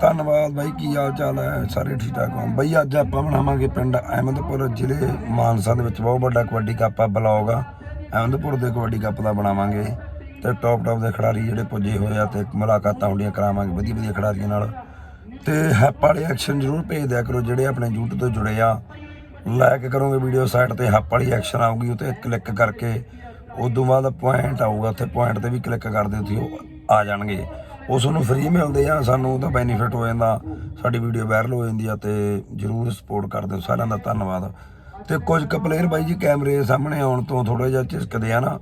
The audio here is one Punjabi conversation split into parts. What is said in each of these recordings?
ਧੰਨਵਾਦ ਬਾਈ, ਕੀ ਹਾਲ ਚਾਲ ਹੈ? ਸਾਰੇ ਠੀਕ ਠਾਕ ਹੋ? ਬਾਈ, ਅੱਜ ਆਪਾਂ ਬਣਾਵਾਂਗੇ ਪਿੰਡ ਅਹਿਮਦਪੁਰ ਜ਼ਿਲ੍ਹੇ ਮਾਨਸਾ ਦੇ ਵਿੱਚ ਬਹੁਤ ਵੱਡਾ ਕਬੱਡੀ ਕੱਪ ਆ, ਬਲੌਗ ਆ। ਅਹਿਮਦਪੁਰ ਦੇ ਕਬੱਡੀ ਕੱਪ ਦਾ ਬਣਾਵਾਂਗੇ ਤੇ ਟੌਪ ਟੌਪ ਦੇ ਖਿਡਾਰੀ ਜਿਹੜੇ ਪੁੱਜੇ ਹੋਏ ਆ ਤੇ ਮੁਲਾਕਾਤਾਂ ਹੁੰਦੀਆਂ ਕਰਾਵਾਂਗੇ ਵਧੀਆ ਵਧੀਆ ਖਿਡਾਰੀਆਂ ਨਾਲ। ਤੇ ਹੈਪ ਵਾਲੇ ਐਕਸ਼ਨ ਜ਼ਰੂਰ ਭੇਜ ਦਿਆ ਕਰੋ, ਜਿਹੜੇ ਆਪਣੇ YouTube ਤੋਂ ਜੁੜੇ ਆ। ਲਾਈਕ ਕਰੋਗੇ ਵੀਡੀਓ ਸਾਈਟ ਤੇ ਹੈਪ ਵਾਲੀ ਐਕਸ਼ਨ ਆਊਗੀ ਉੱਤੇ ਕਲਿੱਕ ਕਰਕੇ, ਉਦੋਂ ਬਾਅਦ ਪੁਆਇੰਟ ਆਊਗਾ, ਉੱਥੇ ਪੁਆਇੰਟ ਤੇ ਵੀ ਕਲਿੱਕ ਕਰਦੇ ਤੁਸੀਂ ਉਹ ਆ ਜਾਣਗੇ। ਉਸ ਨੂੰ ਫ੍ਰੀ ਮਿਲਦੇ ਆ, ਸਾਨੂੰ ਉਹਦਾ ਬੈਨੀਫਿਟ ਹੋ ਜਾਂਦਾ, ਸਾਡੀ ਵੀਡੀਓ ਵਾਇਰਲ ਹੋ ਜਾਂਦੀ ਆ ਤੇ ਜਰੂਰ ਸਪੋਰਟ ਕਰਦੇ ਹੋ ਸਾਰਿਆਂ ਦਾ ਧੰਨਵਾਦ। ਤੇ ਕੁਝ ਕੁ ਪਲੇਅਰ ਬਾਈ ਜੀ ਕੈਮਰੇ ਸਾਹਮਣੇ ਆਉਣ ਤੋਂ ਥੋੜਾ ਜਿਹਾ ਝਿਜਕਦੇ ਆ ਨਾ,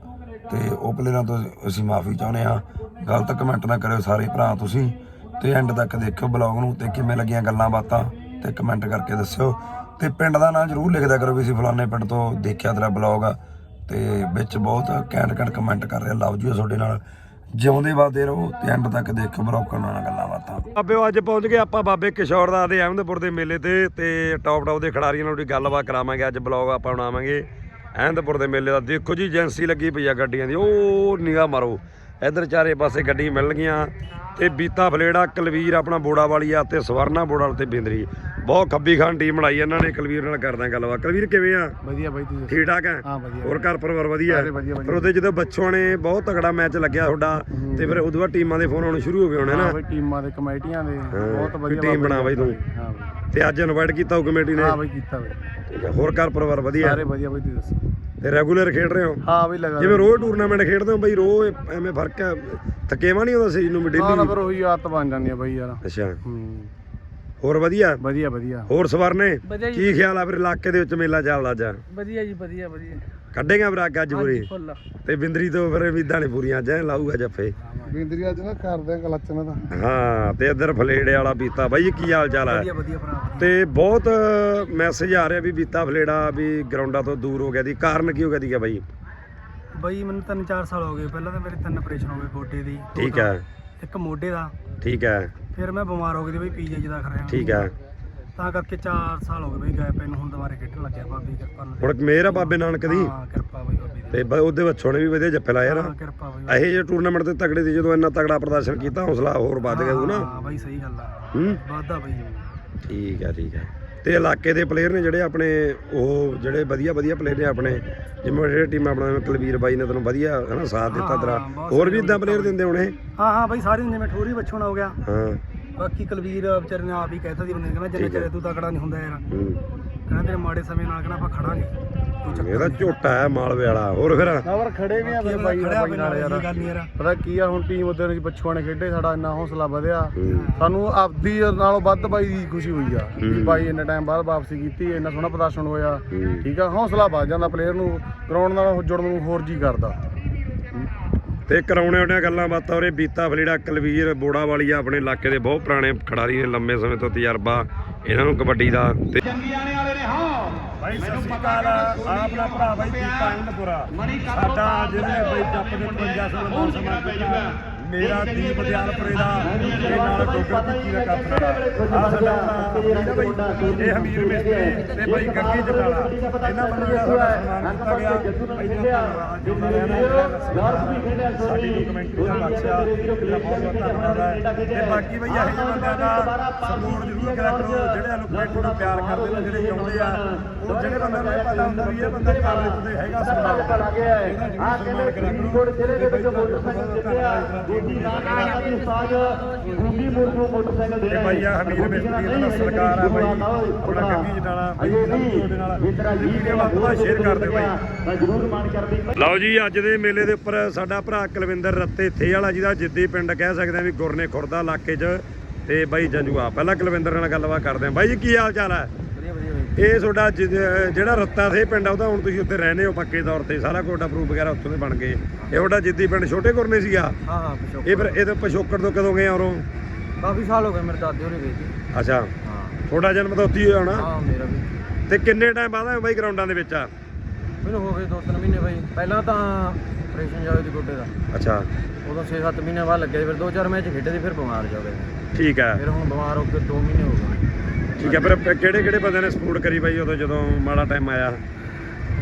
ਤੇ ਉਹ ਪਲੇਅਰਾਂ ਤੋਂ ਅਸੀਂ ਮਾਫੀ ਚਾਹੁੰਦੇ ਆ। ਗਲਤ ਕਮੈਂਟ ਨਾ ਕਰਿਓ ਸਾਰੇ ਭਰਾ ਤੁਸੀਂ, ਤੇ ਐਂਡ ਤੱਕ ਦੇਖਿਓ ਬਲੌਗ ਨੂੰ ਤੇ ਕਿਵੇਂ ਲੱਗੀਆਂ ਗੱਲਾਂ ਬਾਤਾਂ, ਤੇ ਕਮੈਂਟ ਕਰਕੇ ਦੱਸਿਓ। ਤੇ ਪਿੰਡ ਦਾ ਨਾਂ ਜਰੂਰ ਲਿਖਦਾ ਕਰੋ ਵੀ ਅਸੀਂ ਫਲਾਣੇ ਪਿੰਡ ਤੋਂ ਦੇਖਿਆ ਤੇਰਾ ਬਲੌਗ ਆ ਤੇ ਵਿੱਚ ਬਹੁਤ ਘੈਂਟ ਘੈਂਟ ਕਮੈਂਟ ਕਰ ਰਿਹਾ ਲਵ ਯੂ ਤੁਹਾਡੇ ਨਾਲ। ਜਿਉਂਦੇ ਵਾਦੇ ਰਹੋ ਤੇ ਐਂਡ ਤੱਕ ਦੇਖਿਓ ਬਲੌਗ ਨਾਲ ਗੱਲਾਂ ਬਾਤਾਂ। ਬਾਬੇ ਅੱਜ ਪਹੁੰਚ ਗਏ ਆਪਾਂ ਬਾਬੇ ਕਿਸ਼ੋਰ ਦਾ ਦੇ ਅਹਿਮਦਪੁਰ ਦੇ ਮੇਲੇ ਤੇ ਤੇ ਟੌਪ ਟੌਪ ਦੇ ਖਿਡਾਰੀਆਂ ਨਾਲ ਵੀ ਗੱਲਬਾਤ ਕਰਾਵਾਂਗੇ। ਅੱਜ ਬਲੌਗ ਆਪਾਂ ਬਣਾਵਾਂਗੇ ਅਹਿਮਦਪੁਰ ਦੇ ਮੇਲੇ ਦਾ। ਦੇਖੋ ਜੀ ਏਜੰਸੀ ਲੱਗੀ ਪਈ ਆ ਗੱਡੀਆਂ ਦੀ। ਉਹ ਨਿਗਾਹ ਮਾਰੋ। ਇਧਰ ਚਾਰੇ ਪਾਸੇ ਗੱਡੀ ਮਿਲ ਗਈਆਂ। ਤੇ ਬੀਤਾ ਫਲੇੜਾ ਕਲਵੀਰ ਆਪਣਾ ਬੋੜਾ ਵਾਲੀ ਆ ਤੇ ਸਵਰਨਾ ਬੋੜਾ ਵਾਲੀ ਤੇ ਬਿੰਦਰੀ। ਬਹੁਤ ਖੱਬੀ ਖਾਨ ਟੀਮ ਬਣਾਈ ਇਹਨਾਂ ਨੇ ਕਲਵੀਰ ਨਾਲ ਕਰਦਾ ਗੱਲਬਾਤ। ਕਲਵੀਰ ਕਿਵੇਂ ਆ? ਵਧੀਆ ਬਾਈ ਤੁਸੀਂ ਠੀਕ ਠਾਕ ਹੈ? ਹਾਂ, ਵਧੀਆ। ਹੋਰ ਘਰ ਪਰਿਵਾਰ ਵਧੀਆ। ਪਰ ਉਹਦੇ ਜਦੋਂ ਬੱਚੋਂ ਨੇ ਬਹੁਤ ਤਗੜਾ ਮੈਚ ਲੱਗਿਆ ਤੁਹਾਡਾ ਤੇ ਫਿਰ ਉਦੋਂ ਬਾਅਦ ਟੀਮਾਂ ਦੇ ਫੋਨ ਆਉਣੇ ਸ਼ੁਰੂ ਹੋ ਗਏ ਹੋਣੇ ਨਾ? ਹਾਂ ਬਾਈ ਟੀਮਾਂ ਦੇ ਕਮੇਟੀਆਂ ਦੇ। ਬਹੁਤ ਵਧੀਆ ਟੀਮ ਬਣਾ ਬਾਈ ਤੂੰ। ਹਾਂ ਤੇ ਅੱਜ ਇਨਵਾਈਟ ਕੀਤਾ ਉਹ ਕਮੇਟੀ ਨੇ? ਹਾਂ ਬਾਈ ਕੀਤਾ ਬਾਈ। ਹੋਰ ਘਰ ਪਰਿਵਾਰ ਵਧੀਆ? ਸਾਰੇ ਵਧੀਆ ਬਾਈ ਤੁਸੀਂ ਦੱਸੋ? ਤੇ ਰੈਗੂਲਰ ਖੇਡ ਰਹੇ ਹੋ? ਹਾਂ ਬਾਈ ਲਗਾ ਜਿਵੇਂ ਰੋਜ਼ ਟੂਰਨਾਮੈਂਟ ਖੇਡਦੇ ਹੋ ਬਈ ਰੋਜ਼ ਐਵੇਂ ਫ਼ਰਕ ਹੈ? ਥਕੇਵਾ ਨਹੀਂ ਹੁੰਦਾ ਸਰੀਰ ਨੂੰ ਵੀ ਹਾਂ ਡੇਲੀ ਫਿਰ ਉਹੀ ਆਦਤ ਬਣ ਜਾਂਦੀ ਆ ਬਾਈ ਯਾਰ। ਅੱਛਾ। ਹੂੰ। ਹੋਰ ਵਧੀਆ? ਵਧੀਆ ਵਧੀਆ। ਹੋਰ ਸਵਰਨੇ? ਜੀ। ਕੀ ਖਿਆਲ ਆ ਫਿਰ ਇਲਾਕੇ ਦੇ ਵਿੱਚ ਮੇਲਾ ਚੱਲਦਾ ਅੱਜ? ਵਧੀਆ ਜੀ ਵਧੀਆ ਵਧੀਆ। ਕੱਢੇਗਾ ਅੱਜ ਪੂਰੀ। ਫੁੱਲ। ਤੇ ਬਿੰਦਰੀ ਤੋਂ ਫਿਰ ਉਮੀਦਾਂ ਨੇ ਪੂਰੀਆਂ ਅੱਜ ਐਂ ਲਾਊਗਾ ਜੱਫੇ। ਬਿੰਦਰੀ ਅੱਜ ਨਾ ਕਰਦੇ ਆ ਕਲਚਨ ਦਾ ਹਾਂ ਤੇ ਇੱਧਰ ਫਲੇੜੇ ਵਾਲਾ ਪੀਤਾ ਬਾਈ ਕੀ ਹਾਲ ਚਾਲ ਹੈ? ਵਧੀਆ ਵਧੀਆ ਭਰਾ ਤੇ ਬਹੁਤ ਮੈਸੇਜ ਆ ਰਿਹਾ ਵੀ ਬੀਤਾ ਫਲੇੜਾ ਵੀ ਗਰਾਊਂਡਾਂ ਤੋਂ ਦੂਰ ਹੋ ਗਿਆ ਦੀ। ਕਾਰਨ ਕੀ ਹੋ ਗਿਆ ਦੀਗਾ ਬਾਈ? ਬਈ ਮੈਨੂੰ ਤਿੰਨ ਚਾਰ ਸਾਲ ਹੋ ਗਏ। ਪਹਿਲਾਂ ਤਾਂ ਮੇਰੇ ਤਿੰਨ ਆਪਰੇਸ਼ਨ ਹੋ ਗਏ ਗੋਡੇ ਦੀ। ਦੋ ਠੀਕ ਹੈ। ਇੱਕ ਮੋਢੇ ਦਾ। ਠੀਕ ਹੈ। ਫਿਰ ਮੈਂ ਬਿਮਾਰ ਹੋ ਗਈ ਤੇ ਬਈ ਪੀਜੀ ਚ ਦਾਖਲ ਰਿਹਾ। ਠੀਕ ਹੈ। ਤਾਂ ਕਰਕੇ 4 ਸਾਲ ਹੋ ਗਏ ਬਈ ਗਏ ਪੈ ਨੂੰ ਹੁਣ ਦੁਬਾਰੇ ਖੇਡਣ ਲੱਗਿਆ ਬਾਬੀ ਕਿਰਪਾ ਨਾਲ। ਹੁਣ ਮੇਰ ਆ ਬਾਬੇ ਨਾਨਕ ਦੀ। ਹਾਂ ਕਿਰਪਾ ਬਈ ਬਾਬੀ ਦੀ। ਤੇ ਬ- ਉਹਦੇ ਬੱਚੋਂ ਨੇ ਵੀ ਵਧੀਆ ਜੱਫੇ ਲਾਏ ਨਾ। ਹਾਂ ਕਿਰਪਾ ਬਈ ਇਹੋ ਜਿਹੇ ਟੂਰਨਾਮੈਂਟ ਤੇ ਤਗੜੇ ਦੀ ਜਦੋਂ ਇੰਨਾ ਤਗੜਾ ਪ੍ਰਦਰਸ਼ਨ ਕੀਤਾ ਹੌਸਲਾ ਹੋਰ ਵੱਧ ਗਿਆ ਤੂੰ ਨਾ। ਹਾਂ ਬਈ ਸਹੀ ਗੱਲ ਆ। ਹੂੰ। ਵਾਦਾ ਬਈ। ਠੀਕ ਹੈ ਠੀਕ ਹੈ ਤੇ ਇਲਾਕੇ ਦੇ ਪਲੇਅਰ ਨੇ ਜਿਹੜੇ ਆਪਣੇ ਉਹ ਜਿਹੜੇ ਵਧੀਆ ਵਧੀਆ ਪਲੇਅਰ ਨੇ ਆਪਣੇ ਜਿਵੇਂ ਜਿਹੜੇ ਟੀਮ ਆਪਣਾ ਜਿਵੇਂ ਕੁਲਵੀਰ ਬਾਈ ਨੇ ਤੈਨੂੰ ਵਧੀਆ ਹਨਾ ਸਾਥ ਦਿੱਤਾ ਤੇਰਾ। ਹਾਂ, ਬਹੁਤ ਹੋਰ ਵੀ ਇਦਾਂ ਪਲੇਅਰ ਦਿੰਦੇ ਹੋਣੇ? ਹਾਂ ਹਾਂ ਬਈ ਸਾਰੇ ਜਿਵੇਂ ਠੋਰੀ ਬੱਚੋਣਾ ਹੋ ਗਿਆ। ਹਾਂ। ਬਾਕੀ ਕੁਲਵੀਰ ਵਿਚਾਰੇ ਨੇ ਆਪ ਹੀ ਕਹਿਤਾ ਦੀ ਬੰਦੇ ਨੇ ਕਹਿੰਦਾ ਜਿੰਨੇ ਚਿਰ ਤੂੰ ਤਕੜਾ ਨਹੀਂ ਹੁੰਦਾ ਯਾਰ। ਕਹਿੰਦਾ ਤੇਰੇ ਮਾੜੇ ਸਮੇਂ ਨਾਲ ਕਹਿੰਦਾ ਆਪਾਂ ਖੜਾਂਗੇ। ਕੋਈ ਚੱਕਰ ਇਹਦਾ ਝੋਟਾ ਹੈ ਮਾਲਵੇ ਵਾਲਾ ਹੋਰ ਫਿਰ? ਨਵਰ ਖੜੇ ਵੀ ਆ ਫਿਰ ਬਾਈ ਨਾਲ ਯਾਰ। ਪਤਾ ਕੀ ਆ ਹੁਣ ਟੀਮ ਉਧਰ ਬੱਚੂਆਂ ਨੇ ਖੇਡੇ ਸਾਡਾ ਇੰਨਾ ਹੌਸਲਾ ਵਧਿਆ। ਸਾਨੂੰ ਆਪਦੀ ਨਾਲੋਂ ਵੱਧ ਬਾਈ ਦੀ ਖੁਸ਼ੀ ਹੋਈ ਆ। ਵੀ ਬਾਈ ਇੰਨੇ ਟਾਈਮ ਬਾਅਦ ਵਾਪਸੀ ਕੀਤੀ ਇੰਨਾ ਸੋਹਣਾ ਪ੍ਰਦਰਸ਼ਨ ਹੋਇਆ। ਠੀਕ ਆ ਹੌਸਲਾ ਵੱਧ ਜਾਂਦਾ ਪਲੇਅਰ ਨੂੰ ਗਰਾਊਂਡ ਨਾਲ ਜੁੜਨ ਨੂੰ ਹੋਰ ਜੀ ਕਰਦਾ। ਤੇ ਕਰਾਉਣੇ ਉਹਨੇ ਗੱਲਾਂ ਬਾਤਾਂ ਉਰੇ ਬੀਤਾ ਫਲੀੜਾ, ਕਲਵੀਰ ਬੋੜਾ ਵਾਲੀ ਆ ਆਪਣੇ ਇਲਾਕੇ ਦੇ ਬਹੁਤ ਪੁਰਾਣੇ ਖਿਡਾਰੀ ਨੇ ਲੰਮੇ ਸਮੇਂ ਤੋਂ ਤਜਰਬਾ ਇਹਨਾਂ ਨੂੰ ਕਬੱਡੀ ਦਾ ਤੇ ਭਾਈ ਸਤਿ ਸ਼੍ਰੀ ਅਕਾਲ ਆਪਣਾ ਭਰਾ ਬਾਈ ਦੀਪਾ ਇੰਦਪੁਰਾ। ਸਾਡਾ ਜਿਹਨੇ ਬਾਈ ਜੱਪ ਦੇ 55 ਸਾਲ ਦਾ ਸਮਾਂ ਮੇਰਾ ਦੀਪ ਦਿਆਲਪੁਰੇ ਦਾ ਤੇ ਨਾਲ ਡੋਗਰ ਪਿੱਕੀ ਦਾ ਦਾ ਆ ਸਾਡਾ ਆਪਣਾ ਬਾਈ ਇਹ ਹਮੀਰ ਮਿਸਤਰੀ ਤੇ ਬਾਈ ਗੱਗੀ ਜਟਾਲਾ ਇਹਨਾਂ ਬੰਦਿਆਂ ਦਾ ਸਾਡਾ ਸਨਮਾਨ ਕੀਤਾ ਗਿਆ। ਬਾਈ ਦਾ ਧੰਨਵਾਦ ਜੋ ਰਿਹਾ ਨਾ ਜਿਹੜਾ ਸਾਡੀ ਡਾਕੂਮੈਂਟਰੀ ਦਾ ਬਖਸ਼ਿਆ ਇਹਦਾ ਬਹੁਤ ਬਹੁਤ ਧੰਨਵਾਦ ਹੈ। ਤੇ ਬਾਕੀ ਬਈ ਇਹੋ ਬੰਦਿਆਂ ਦਾ ਸਪੋਰਟ ਜ਼ਰੂਰ ਕਰਿਆ ਕਰੋ। ਜਿਹੜੇ ਲੋਕਾਂ ਨੂੰ ਪਿਆਰ ਕਰਦੇ ਨੇ ਜਿਹੜੇ ਚਾਹੁੰਦੇ ਆ ਉਹ ਜਿਹੜੇ ਬੰਦਿਆਂ ਨੂੰ ਇਹ ਪਤਾ ਹੁੰਦਾ ਵੀ ਇਹ ਬੰਦਾ ਕਾਬਲ ਤੇ ਹੈਗਾ ਸਨਮਾਨ ਆ ਕਹਿੰਦੇ ਫਰੀਦਕੋਟ ਜ਼ਿਲ੍ਹੇ ਦੇ ਵਿੱਚ ਮੋਟਰਸਾਈਕਲ ਜਿੱਤਿਆ ਗੋਡੀ ਨਾਨਾ ਦੀ ਉਸਤਾਦ ਗੁੰਡੀ ਮੁਰਮੂ ਮੋਟਰਸਾਈਕਲ ਦੇ ਰਹੇ ਬਾਈ ਆ। ਹਮੀਰ ਮਿਸਤਰੀ ਦਾ ਸਰਕਾਰ ਆ। ਬਾਈ ਆਪਣਾ ਗੱਗੀ ਜਟਾਲਾ ਬਾਈ ਤੁਹਾਡੇ ਨਾਲ ਵੀਡੀਓ ਵੱਧ ਤੋਂ ਵੱਧ ਸ਼ੇਅਰ ਕਰ ਦਿਓ ਬਾਈ ਲਓ ਜੀ ਅੱਜ ਦੇ ਮੇਲੇ ਦੇ ਉੱਪਰ ਸਾਡਾ ਭਰਾ ਕੁਲਵਿੰਦਰ ਰੱਤੇ ਥੇ ਵਾਲਾ ਜਿਹਦਾ ਜਿੱਦੀ ਪਿੰਡ ਕਹਿ ਸਕਦੇ ਆ ਵੀ ਗੁਰਨੇ ਖੁਰਦਾ ਇਲਾਕੇ 'ਚ ਤੇ ਬਾਈ ਜੰਜੂਆ। ਪਹਿਲਾਂ ਕੁਲਵਿੰਦਰ ਨਾਲ ਗੱਲਬਾਤ ਕਰਦੇ ਆ। ਬਾਈ ਜੀ ਕੀ ਹਾਲ ਚਾਲ ਹੈ ਇਹ ਤੁਹਾਡਾ ਜਿਹੜਾ ਰੱਤਾ ਥੇ ਪਿੰਡ ਆ ਉਹਦਾ ਹੁਣ ਤੁਸੀਂ ਉੱਥੇ ਰਹਿੰਦੇ ਹੋ ਪੱਕੇ ਤੌਰ ਤੇ ਸਾਰਾ ਕੋਟਾ ਪ੍ਰੂਫ ਵਗੈਰਾ ਉੱਥੋਂ ਦੇ ਬਣ ਗਏ। ਇਹ ਤੁਹਾਡਾ ਜਿੱਦੀ ਪਿੰਡ ਛੋਟੇ ਗੁਰਨੇ ਸੀਗਾ? ਹਾਂ ਹਾਂ ਇਹ ਫਿਰ ਇਹਦੇ ਪਿਛੋਕੜ ਤੋਂ ਕਦੋਂ ਗਏ ਔਰੋਂ ਕਾਫੀ ਸਾਲ ਹੋ ਗਏ ਮੇਰੇ ਦਾਦੇ ਹੋਰੇ ਗਏ ਸੀ। ਅੱਛਾ। ਹਾਂ। ਤੁਹਾਡਾ ਜਨਮ ਤਾਂ ਉੱਥੇ ਹੀ ਹੋਇਆ ਹੋਣਾ? ਹਾਂ ਮੇਰਾ ਵੀ। ਤੇ ਕਿੰਨੇ ਟਾਈਮ ਬਾਅਦ ਆਏ ਬਾਈ ਗਰਾਊਂਡਾਂ ਦੇ ਵਿੱਚ? ਆ ਮੈਨੂੰ ਹੋ ਗਏ 2-3 ਮਹੀਨੇ ਬਈ। ਪਹਿਲਾਂ ਤਾਂ ਆਪਰੇਸ਼ਨ ਜਾਵੇ ਦੀ ਗੋਡੇ ਦਾ। ਅੱਛਾ। ਉਦੋਂ 6-7 ਮਹੀਨੇ ਬਾਅਦ ਲੱਗੇ ਫਿਰ 2-4 ਮੈਚ ਖੇਡੇ ਤੇ ਫਿਰ ਬਿਮਾਰ ਜਾ ਗਏ। ਠੀਕ ਹੈ ਫਿਰ ਹੁਣ ਬਿਮਾਰ ਹੋ ਕੇ 2 ਮਹੀਨੇ ਹੋ ਗਏ। ਠੀਕ ਹੈ ਫਿਰ ਕਿਹੜੇ ਕਿਹੜੇ ਬੰਦੇ ਨੇ ਸਪੋਰਟ ਕਰੀ ਬਾਈ ਉਦੋਂ ਜਦੋਂ ਮਾੜਾ ਟਾਈਮ ਆਇਆ?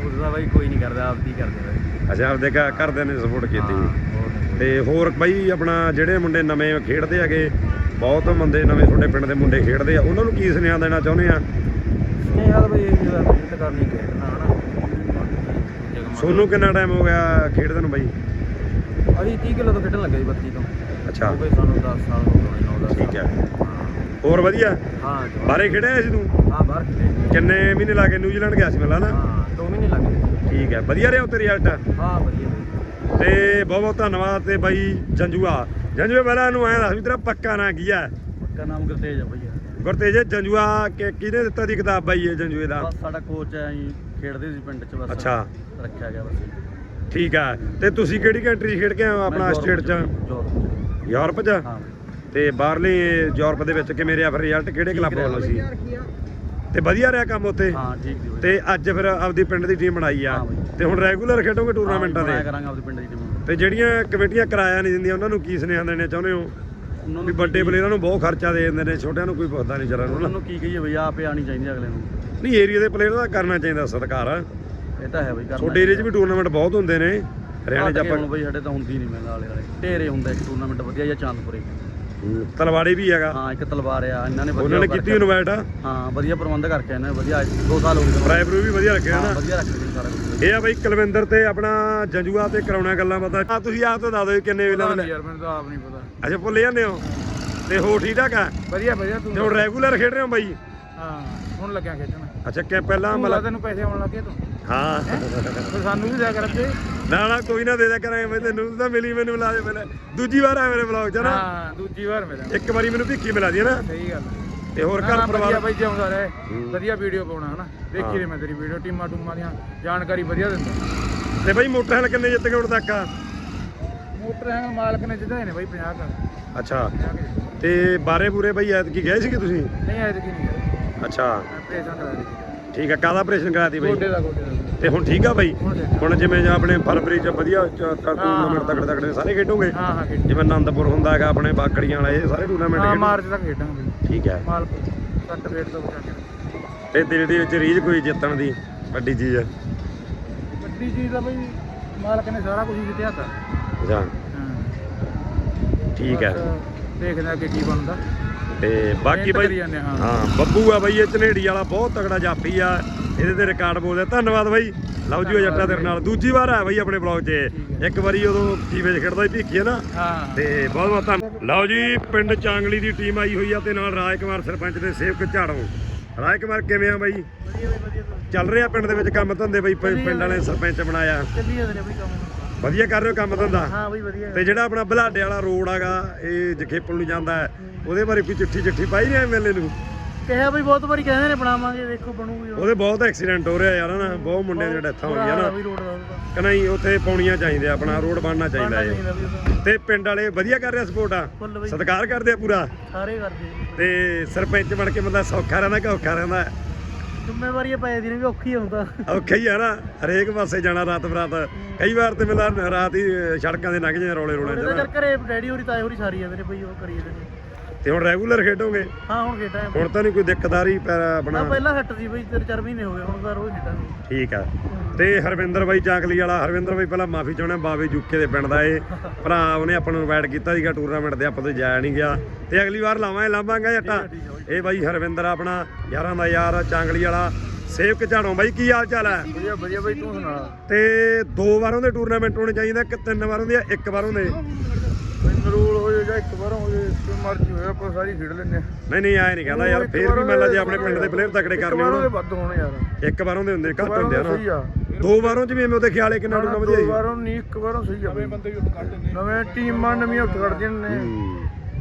ਉਹਦਾ ਬਾਈ ਕੋਈ ਨਹੀਂ ਕਰਦਾ ਆਪਦੀ ਕਰਦੇ ਬਾਈ। ਅੱਛਾ ਆਪਦੇ ਘ- ਘਰਦਿਆਂ ਨੇ ਸਪੋਰਟ ਕੀਤੀ। ਹੋਰ ਨਹੀਂ। ਤੇ ਹੋਰ ਬਾਈ ਆਪਣਾ ਜਿਹੜੇ ਮੁੰਡੇ ਨਵੇਂ ਖੇਡਦੇ ਹੈਗੇ ਬਹੁਤ ਮੁੰਡੇ ਨਵੇਂ ਤੁਹਾਡੇ ਪਿੰਡ ਦੇ ਮੁੰਡੇ ਖੇਡਦੇ ਆ ਉਹਨਾਂ ਨੂੰ ਕੀ ਸੁਨੇਹਾ ਦੇਣਾ ਚਾਹੁੰਦੇ ਆ? ਨਹੀਂ ਹਾਲ ਬਈ ਇਹ ਜਿਹੜਾ ਮਿਹਨਤ ਕਰਨੀ ਖੇਡਣਾ ਹਨਾ। ਸੋਨੂੰ ਕਿੰਨਾ ਟਾਈਮ ਹੋ ਗਿਆ ਖੇਡਦੇ ਨੂੰ ਬਾਈ? ਅਸੀਂ 30 ਕਿਲੋ ਤੋਂ ਖੇਡਣ ਲੱਗੇ ਜੀ 32 ਤੋਂ। ਅੱਛਾ। ਹੋ ਗਏ ਸਾਨੂੰ 10 ਸਾਲ ਹੋ ਗਏ 9 10 ਠੀਕ ਹੈ। ਹੋਰ ਵਧੀਆ? ਹਾਂ। ਬਾਰੇ ਖੇਡਿਆ ਸੀ ਤੂੰ? ਹਾਂ ਬਾਹਰ ਖੇਡੇ ਕਿੰਨੇ ਮਹੀਨੇ ਲਾ ਕੇ ਨਿਊਜ਼ੀਲੈਂਡ ਗਿਆ ਸੀ ਮਿਲਾ ਨਾ? ਹਾਂ 2 ਮਹੀਨੇ ਲੱਗ ਗਏ ਠੀਕ ਹੈ ਵਧੀਆ ਰਿਹਾ ਉੱਤੇ ਰਿਜ਼ਲਟ ਹਾਂ ਵਧੀਆ ਬਈ। ਤੇ ਬਹੁਤ ਬਹੁਤ ਧੰਨਵਾਦ ਤੇ ਬਾਈ ਜੰਜੂਆ। ਜੰਜੂਆ ਪਹਿਲਾਂ ਨੂੰ ਐਂ ਦੱਸ ਵੀ ਤੇਰਾ ਪੱਕਾ ਨਾਂ ਕੀ ਹੈ ਪੱਕਾ ਨਾਮ ਗੁਰਤੇਜ ਆ ਬਈ ਗੁਰਤੇਜ ਜੰਜੂਆ ਕਿ ਕਿਹਨੇ ਦਿੱਤਾ ਦੀ ਕਿਤਾਬ ਬਾਈ ਇਹ ਜੰਜੂਏ ਦਾ? ਬਸ ਸਾਡਾ ਕੋਚ ਹੈ ਜੀ ਖੇਡਦੇ ਸੀ ਪਿੰਡ 'ਚ ਬਸ। ਅੱਛਾ। ਰੱਖਿਆ ਗਿਆ ਬਸ। ਠੀਕ ਆ। ਤੇ ਤੁਸੀਂ ਕਿਹੜੀ ਕੰਟਰੀ ਖੇਡ ਕੇ ਆਏ ਹੋ ਆਪਣਾ ਸਟੇਟ ਚ। ਯੂਰਪ ਚ? ਹਾਂ। ਤੇ ਬਾਹਰਲੇ ਯੂਰਪ ਦੇ ਵਿੱਚ ਕਿਵੇਂ ਰਿਹਾ ਫਿਰ ਰਿਜ਼ਲਟ ਕਿਹੜੇ ਕਲੱਬ ਵੱਲੋਂ ਸੀ? ਤੇ ਵਧੀਆ ਰਿਹਾ ਕੰਮ ਉੱਥੇ? ਹਾਂ ਠੀਕ ਜੀ ਬਈ। ਤੇ ਅੱਜ ਫਿਰ ਆਪਦੀ ਪਿੰਡ ਦੀ ਟੀਮ ਬਣਾਈ ਆ। ਤੇ ਹੁਣ ਰੈਗੂਲਰ ਖੇਡੋਗੇ ਟੂਰਨਾਮੈਂਟਾਂ ਦੇ? ਕਰਾਂਗੇ ਆਪਦੇ ਪਿੰਡ ਦੀ ਟੀਮ ਤੇ ਜਿਹੜੀਆਂ ਕਮੇਟੀਆਂ ਕਿਰਾਇਆ ਨਹੀਂ ਦਿੰਦੀਆਂ ਉਹਨਾਂ ਨੂੰ ਕੀ ਸੁਨੇਹਾ ਦੇਣੇ ਚਾਹੁੰਦੇ ਹੋ? ਉਹਨਾਂ ਵੀ ਵੱਡੇ ਪਲੇਅਰਾਂ ਨੂੰ ਬਹੁਤ ਖਰਚਾ ਦੇ ਦਿੰਦੇ ਨੇ ਛੋਟਿਆਂ ਨੂੰ ਕੋਈ ਪੁੱਛਦਾ ਨਹੀਂ ਚੱਲਣ ਉਹਨਾਂ ਨੂੰ ਨੂੰ ਕੀ ਕਹੀਏ ਬਈ ਆਪੇ ਆਣੀ ਚਾਹੀਦੀ ਅਗਲੇ ਨੂੰ। ਨਹੀਂ ਏਰੀਆ ਦੇ ਪਲੇਅਰਾਂ ਦਾ ਕਰਨਾ ਚਾਹੀਦਾ ਸਤਿਕਾਰ ਇਹ ਤਾਂ ਹੈ ਬਈ ਕਰਨਾ ਛੋਟੇ ਏਰੀਆ 'ਚ ਵੀ ਟੂਰਨਾਮੈਂਟ ਬਹੁਤ ਹੁੰਦੇ ਨੇ। ਹਰਿਆਣੇ 'ਚ ਆਪਾਂ ਬਈ ਸਾਡੇ ਤਾਂ ਹੁੰਦੀ ਨਹੀਂ ਮੈਂ ਵਾਲੇ ਵਾਲੇ। ਢੇਰੇ ਹੁੰਦਾ ਇੱਕ ਟੂਰਨਾਮੈਂਟ ਵਧੀਆ ਜਾਂ ਚਾਂਦਪੁਰੇ। ਤਲਵਾੜੇ ਵੀ ਹੈਗਾ। ਹਾਂ ਇੱਕ ਤਲਵਾਰ ਆ ਇਹਨਾਂ ਨੇ ਵਧੀਆ ਉਹਨਾਂ ਨੇ ਕੀਤੀ ਇਨਵਾਈਟ ਆ? ਹਾਂ ਵਧੀਆ ਪ੍ਰਬੰਧ ਕਰਕੇ ਇਹਨਾਂ ਨੇ ਵਧੀਆ 2 ਸਾਲ ਹੋ ਗਏ ਪ੍ਰਾਈਵੇਟ ਵੀ ਵਧੀਆ ਰੱਖਿਆ ਹਾਂ ਨਾ ਵਧੀਆ ਰੱਖਦੇ ਨੇ ਸਾਰਾ ਕੁਝ ਇਹ ਆ ਬਈ ਕੁਲਵਿੰਦਰ ਤੇ ਆਪਣਾ ਜੰਜੂਆ ਤੇ ਕਰਾਉਣਾ ਗੱਲਾਂ ਪਤਾ ਆ ਤੁਸੀਂ ਆਪ ਤੋਂ ਦੱਸ ਦਿਓ ਵੀ ਕਿੰਨੇ ਵੇਲੇ ਦਾ ਯਾਰ ਮੈਨੂੰ ਤਾਂ ਆਪ ਨਹੀਂ ਪਤਾ। ਅੱਛਾ ਭੁੱਲ ਜਾਂਦੇ ਹੋ? ਤੇ ਹੋ ਠੀਕ ਠਾਕ ਆ? ਵਧੀਆ ਵਧੀਆ ਤੂੰ ਤੇ ਹੁਣ ਰੈਗੂਲਰ ਖੇਡ ਰਹੇ ਹੋ ਬਾਈ? ਹਾਂ ਹੁਣ ਲੱਗਿਆ ਖੇਡਣ। ਅੱਛਾ ਕਿ ਪਹਿਲਾਂ ਮਤਲਬ ਤੈਨੂੰ ਪੈਸੇ ਆਉਣ ਲੱਗੇ ਤੂੰ? ਹਾਂ। ਫਿਰ ਸਾਨੂੰ ਵੀ ਦਿਆ ਕਰ ਤੇ ਨਾ ਨਾ ਕੋਈ ਨਾ ਦੇ ਦਿਆ ਕਰਾਂਗੇ ਮੈਂ ਤੈਨੂੰ ਤਾਂ ਮਿਲੀ ਮੈਨੂੰ ਮਿਲਾ ਦੇ ਪਹਿਲੇ। ਦੂਜੀ ਵਾਰ ਆ ਮੇਰੇ ਵਲੌਗ 'ਚ ਨਾ? ਹਾਂ ਦੂਜੀ ਵਾਰ ਮਿਲਿਆ ਇੱਕ ਵਾਰੀ ਮੈਨੂੰ ਭਿੱਖੀ ਮਿਲਾ ਦੀ ਨਾ? ਸਹੀ ਗੱਲ ਤੇ ਹੋਰ ਨਾ, ਘਰ ਨਾ, ਵਧੀਆ ਪਰਿਵਾਰ ਬਾਈ ਜਿਉਂਦਾ ਰਹੇ। ਵਧੀਆ ਵੀਡੀਓ ਪਾਉਣਾ ਹਨਾ ਦੇਖੀ ਰੇ ਮੈਂ ਤੇਰੀ ਵੀਡੀਓ ਟੀਮਾਂ ਟੂਮਾਂ ਦੀਆਂ ਜਾਣਕਾਰੀ ਵਧੀਆ ਦਿੰਦਾ। ਤੇ ਬਾਈ ਮੋਟਰਸਾਈਕਲ ਕਿੰਨੇ ਜਿੱਤ ਗਏ ਹੁਣ ਤੱਕ? ਆ ਮੋਟਰ ਹੈਂਗ ਮਾਲਕ ਨੇ ਜਿੱਦਾਂ ਨੇ ਬਾਈ 50 ਕਰ ਅੱਛਾ। 50 ਕੇ ਤੇ ਬਾਰੇ ਬੂਰੇ ਬਾਈ ਐਤਕੀ ਗਏ ਸੀਗੇ ਤੁਸੀਂ? ਨਹੀਂ ਆਇਆ ਤੇ ਕੀ ਨਹੀਂ ਅੱਛਾ। ਮੈਂ ਪ੍ਰੇਸ਼ਨ ਕਰਾ ਦਿੱਤੀ ਠੀਕ ਆ ਕਾਹਦਾ ਆਪਰੇਸ਼ਨ ਕਰਾਤੀ ਬਾਈ? ਗੋਡੇ ਦਾ ਗੋਡੇ ਦਾ। ਤੇ ਹੁਣ ਠੀਕ ਆ ਬਾਈ? ਹੁਣ ਜਿਵੇਂ ਜਾਂ ਆਪਣੇ ਫਰਵਰੀ ਚ ਵਧੀਆ ਟੂਰਨਾਮੈਂਟ ਤਕੜੇ ਤਕੜੇ ਸਾਰੇ ਖੇਡੋਗੇ? ਹਾਂ ਹਾਂ ਖੇਡ ਜਿਵੇਂ ਆਨੰਦਪੁਰ ਹੁੰਦਾ ਹੈਗਾ ਆਪਣੇ ਬਾਕੜੀਆਂ ਵਾਲਾ ਇਹ ਸਾਰੇ ਟੂਰਨਾਮੈਂਟ ਹਾਂ ਮਾਰਚ ਤੱਕ ਖੇਡਾਂਗੇ। ਬਾਈ ਠੀਕ ਹੈ ਮਾਲ ਸੱਟ ਵੇਟ ਤੋਂ ਬਚਾ ਕੇ ਤੇ ਦਿਲ ਦੇ ਵਿੱਚ ਰੀਝ ਕੋਈ ਜਿੱਤਣ ਦੀ ਵੱਡੀ ਚੀਜ਼ ਹੈ ਵੱਡੀ ਚੀਜ਼ ਦਾ ਬਾਈ ਮਾਲਕ ਨੇ ਸਾਰਾ ਕੁਝ ਜਿੱਤਿਆ ਤਾ। ਹਾਂ। ਠੀਕ ਹੈ ਦੇਖਦੇ ਆ ਅੱਗੇ ਕੀ ਬਣਦਾ। ਤੇ ਬਾਕੀ ਮਿਹਨਤ ਕਰੀ ਬਾਈ ਜਾਂਦੇ ਹਾਂ। ਹਾਂ ਬੱਬੂ ਆ ਬਾਈ ਇਹ ਝਨੇੜੀ ਵਾਲਾ ਬਹੁਤ ਤਗੜਾ ਜਾਫੀ ਆ। ਇਹਦੇ ਤੇ ਰਿਕਾਰਡ ਬੋਲਦੇ ਧੰਨਵਾਦ ਬਾਈ। ਲਓ ਜੀ ਉਹ ਜੱਟਾ ਤੇਰੇ ਨਾਲ। ਦੂਜੀ ਵਾਰ ਆ ਬਾਈ ਆਪਣੇ ਬਲੌਗ 'ਚ। ਇੱਕ ਵਾਰੀ ਉਦੋਂ ਟੀਵੇ 'ਚ ਖੇਡਦਾ ਸੀ ਭੀਖੀ ਹੈ ਨਾ। ਹਾਂ। ਤੇ ਬਹੁਤ ਬਹੁਤ ਧੰਨ ਲਓ ਜੀ ਪਿੰਡ ਚਾਂਗਲੀ ਦੀ ਟੀਮ ਆਈ ਹੋਈ ਆ ਤੇ ਨਾਲ ਰਾਜ ਕੁਮਾਰ ਸਰਪੰਚ ਦੇ ਸੇਵਕ ਝਾੜੋ। ਰਾਜ ਕੁਮਾਰ ਕਿਵੇਂ ਆ ਬਾਈ? ਵਧੀਆ ਬਾਈ ਵਧੀਆ ਚੱਲ ਰਿਹਾ ਪਿੰਡ ਦੇ ਵਿੱਚ ਕੰਮ ਧੰਦੇ ਬਾਈ ਪ- ਪਿੰਡ ਵਾਲੇ ਸਰਪੰਚ ਬਣਾਇਆ। ਚੱਲੀ ਜਾਂਦੇ ਨੇ ਬਾਈ ਕੰਮ। ਵਧੀਆ ਕਰ ਰਹੇ ਹੋ ਕੰਮ ਧੰਦਾ? ਹਾਂ ਬਾਈ ਵਧੀਆ। ਤੇ ਜਿਹੜਾ ਆਪਣਾ ਬਲਾਡੇ ਵਾਲਾ ਰੋਡ ਹੈਗਾ ਇਹ ਜਖੇਪਲ ਨੂੰ ਜਾਂਦਾ ਹੈ ਉਹਦੇ ਬਾਰੇ ਕੋਈ ਚਿੱਠੀ ਚਿੱਠੀ ਪਾਈ ਨਹੀਂ ਐਮਐਲਏ ਨੂੰ? ਕਿਹਾ ਬਈ ਬਹੁਤ ਵਾਰੀ ਕਹਿੰਦੇ ਨੇ ਬਣਾਵਾਂਗੇ ਦੇਖੋ ਬਣੂਗੀ ਉਹਦੇ ਬਹੁਤ ਐਕਸੀਡੈਂਟ ਹੋ ਰਿਹਾ ਯਾਰ ਨਾ ਬਹੁਤ ਮੁੰਡਿਆਂ ਦੀਆਂ ਡੈਥਾਂ ਹੋਈਆਂ ਨਾ ਵੀ ਰੋਡ ਦਾ ਉਹਦਾ। ਕਿ ਨਹੀਂ ਉੱਥੇ ਪਾਉਣੀਆਂ ਚਾਹੀਦੀਆਂ ਆਪਣਾ ਰੋਡ ਬਣਨਾ ਚਾਹੀਦਾ ਹੈ। ਚਾਹੀਦਾ। ਤੇ ਪਿੰਡ ਵਾਲੇ ਵਧੀਆ ਕਰ ਰਿਹਾ ਸਪੋਰਟ ਆ? ਸਤਿਕਾਰ ਕਰਦੇ ਆ ਪੂਰਾ? ਸਾਰੇ ਕਰਦੇ ਤੇ ਸਰਪੰਚ ਬਣ ਕੇ ਬੰਦਾ ਸੌਖਾ ਰਹਿੰਦਾ ਕਿ ਔਖਾ ਰਹਿੰਦਾ ਜ਼ਿੰਮੇਵਾਰੀ ਪੈ ਦੀ ਨੇ ਵੀ ਔਖੀ ਹੁੰਦਾ ਔਖਾ ਹੀ ਆ ਨਾ ਹਰੇਕ ਪਾਸੇ ਜਾਣਾ ਰਾਤ ਬਰਾਤ। ਕਈ ਵਾਰ ਤੇ ਮਿਲਾ ਰਾਤ ਹੀ ਸੜਕਾਂ ਦੇ ਲੰਘ ਜਾਂਦੇ ਰੋਲੇ ਰੋਲੇ ਉਹਦੇ ਕਰ ਘਰੇ ਡੈਡੀ ਹੋਰੀ ਤਾਏ ਹੋਰੀ ਸਾਰੀ ਜਾਂਦੇ ਨੇ ਬਈ ਉਹ ਕਰੀ ਜਾਂਦੇ ਨੇ। ਤੇ ਹੁਣ ਰੈਗੂਲਰ ਖੇਡੋਗੇ? ਹਾਂ ਹੁਣ ਖੇਡਾਂ ਹੁਣ ਤਾਂ ਨਹੀਂ ਕੋਈ ਆ ਪੈਰ ਨਾ ਆਪਣਾ ਪਹਿਲਾਂ ਹੱਟ ਸੀ ਬਈ ਤਿੰਨ ਚਾਰ ਮਹੀਨੇ ਹੋ ਗਏ ਹੁਣ ਤਾਂ ਰੋਜ਼ ਖੇਡਾਂਗੇ। ਠੀਕ ਆ। ਤੇ ਹਰਵਿੰਦਰ ਬਾਈ ਚਾਕਲੀ ਵਾਲਾ ਹਰਵਿੰਦਰ ਬਾਈ ਪਹਿਲਾਂ ਮਾਫੀ ਚਾਹੁੰਦਾ ਬਾਵੇ ਜੁਕੇ ਦੇ ਪਿੰਡ ਦਾ ਇਹ। ਭਰਾ ਉਹਨੇ ਆਪਾਂ ਨੂੰ ਇਨਵਾਈਟ ਕੀਤਾ ਸੀਗਾ ਟੂਰਨਾਮੈਂਟ ਦੇ ਆਪਾਂ ਤੋਂ ਜਾਇਆ ਨਹੀਂ ਗਿਆ। ਤੇ ਅਗਲੀ ਵਾਰ ਲਾਵਾਂਗੇ ਲਾਵਾਂਗੇ ਜੱਟਾ ਇਹ ਬਾਈ ਹਰਵਿੰਦਰ ਆਪਣਾ ਯਾਰਾਂ ਦਾ ਯਾਰ ਚਾਂਗਲੀ ਵਾਲਾ। ਸੇਵਕ ਝਾੜੋ ਬਾਈ ਕੀ ਹਾਲ ਚਾਲ ਹੈ ਵਧੀਆ ਵਧੀਆ ਬਈ ਤੂੰ ਸੁਣਾ? ਤੇ ਦੋ ਵਾਰਾਂ ਦੇ ਟੂਰਨਾਮੈਂਟ ਹੋਣੇ ਚਾਹੀਦਾ ਕਿ ਤਿੰਨ ਵਾਰਾਂ ਦੇ ਜਾਂ ਇੱਕ ਵਾਰਾਂ ਦੇ ਬਈ ਨਰੂਲ ਹੋ ਜਾਏ ਜਾਂ ਇੱਕ ਵਾਰ ਹੋ ਮਰਜ਼ੀ ਹੋਏ ਆਪਾਂ ਸਾਰੀ ਖੇਡ ਲੈਂਦੇ ਆ ਨਹੀਂ ਨਹੀਂ ਆਏ ਨਹੀਂ ਕਹਿੰਦਾ ਯਾਰ ਫੇਰ ਵੀ ਮੰਨ ਲਾ ਜੇ ਆਪਣੇ ਪਿੰਡ ਦੇ ਪਲੇਅਰ ਤਕੜੇ ਕਰਨੇ ਵੱਧ ਹੋਣ ਯਾਰ। ਇੱਕ ਵਾਰਾਂ ਦੇ ਹੁੰਦੇ ਘੱਟ ਹੁੰਦੇ ਆ ਨਾ। ਦੋ ਵਾਰਾਂ ਚ ਵੀ ਐਵੇਂ ਉਹਦੇ ਖਿਆਲੇ ਕਿੰਨਾ ਟੂਰਨਾ ਵਧੀਆ ਦੋ ਵਾਰਾਂ ਨਹੀਂ ਇੱਕ ਵਾਰਾਂ ਸਹੀ ਆ। ਨਵੇਂ ਬੰਦੇ ਵੀ ਉੱਠ ਕੱਢ ਦਿੰਦੇ ਨਵੇਂ ਟੀਮਾਂ ਨਵੀਆਂ ਉੱਠ ਕੱਢਦੀਆਂ ਨੇ।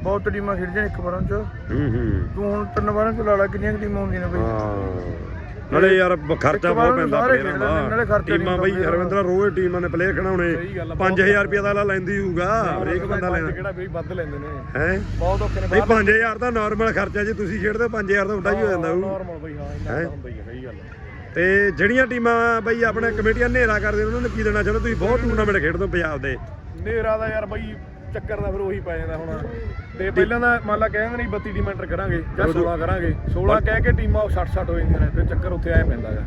ਬਹੁਤ ਟੀਮਾਂ ਖੇਡਦੀਆਂ ਇੱਕ ਵਾਰਾਂ ਚ। ਹੂੰ ਹੂੰ। ਤੂੰ ਹੁਣ ਤਿੰਨ ਵਾਰਾਂ ਚ ਲਾ ਲਾ ਕਿੰਨੀਆਂ ਕੁ ਟੀਮਾਂ ਹੁੰਦੀਆਂ ਨੇ ਬਈ। ਹਾਂ। ਨਾਲੇ ਯਾਰ ਖਰਚਾ ਬਹੁਤ ਪੈਂਦਾ ਪਲੇਅਰਾਂ ਦਾ ਟੀਮਾਂ ਬਈ ਹੁੰਦਾ ਹਰਵਿੰਦਰ ਰੋਜ਼ ਟੀਮਾਂ ਨੇ ਪਲੇਅਰ ਖੜਾਉਣੇ 5000 ਰੁਪਏ ਦਾ ਲਾ ਲੈਂਦੀ ਹੋਊਗਾ। ਹਰੇਕ ਬੰਦਾ ਲੈਣਾ ਕਿਹੜਾ ਬਈ ਵੱਧ ਲੈਂਦੇ ਨੇ। ਹੈ? ਬਹੁਤ ਔਖੇ ਨੇ ਨਹੀਂ 5000 ਦਾ ਨਾਰਮਲ ਖਰਚਾ ਜੇ ਤੁਸੀਂ ਖੇਡਦੇ 5000 ਦਾ ਉੱਡਾ ਹੀ ਹੋ ਜਾਂਦਾ ਹੋਊ। ਨਾਰਮਲ ਬਈ ਹਾਂ ਇੰਨਾ? ਤਾਂ ਹੁੰਦਾ ਹੀ ਹੈ ਸਹੀ ਗੱਲ ਤੇ ਜਿਹੜੀਆਂ ਟੀਮਾਂ ਬਈ ਆਪਣੇ ਕਮੇਟੀਆਂ ਨੇਰਾ ਕਰਦੇ ਉਹਨਾਂ ਨੂੰ ਕੀ ਦੇਣਾ ਚਾਹੁੰਦੇ ਤੁਸੀਂ ਬਹੁਤ ਟੂਰਨਾਮੈਂਟ ਖੇਡਦੇ ਹੋ ਪੰਜਾਬ ਦੇ। ਨੇਰਾ ਦਾ ਯਾਰ ਬਈ ਚੱਕਰ ਦਾ ਫਿਰ ਉਹੀ ਪੈ ਜਾਂਦਾ ਹੁਣ। ਤੇ ਪਹਿਲਾਂ ਦਾ ਮੰਨ ਲਾ ਕਹਿੰਦੇ ਨਹੀਂ 32 ਟੀਮਾਂ ਐਂਟਰ ਕਰਾਂਗੇ ਜਾਂ 16 ਕਰਾਂਗੇ। 16 ਕਹਿ ਕੇ ਟੀਮਾਂ 60 60 ਹੋ ਜਾਂਦੀਆਂ ਨੇ ਫਿਰ ਚੱਕਰ ਉੱਥੇ ਆਏ ਪੈਂਦਾ ਗਾ।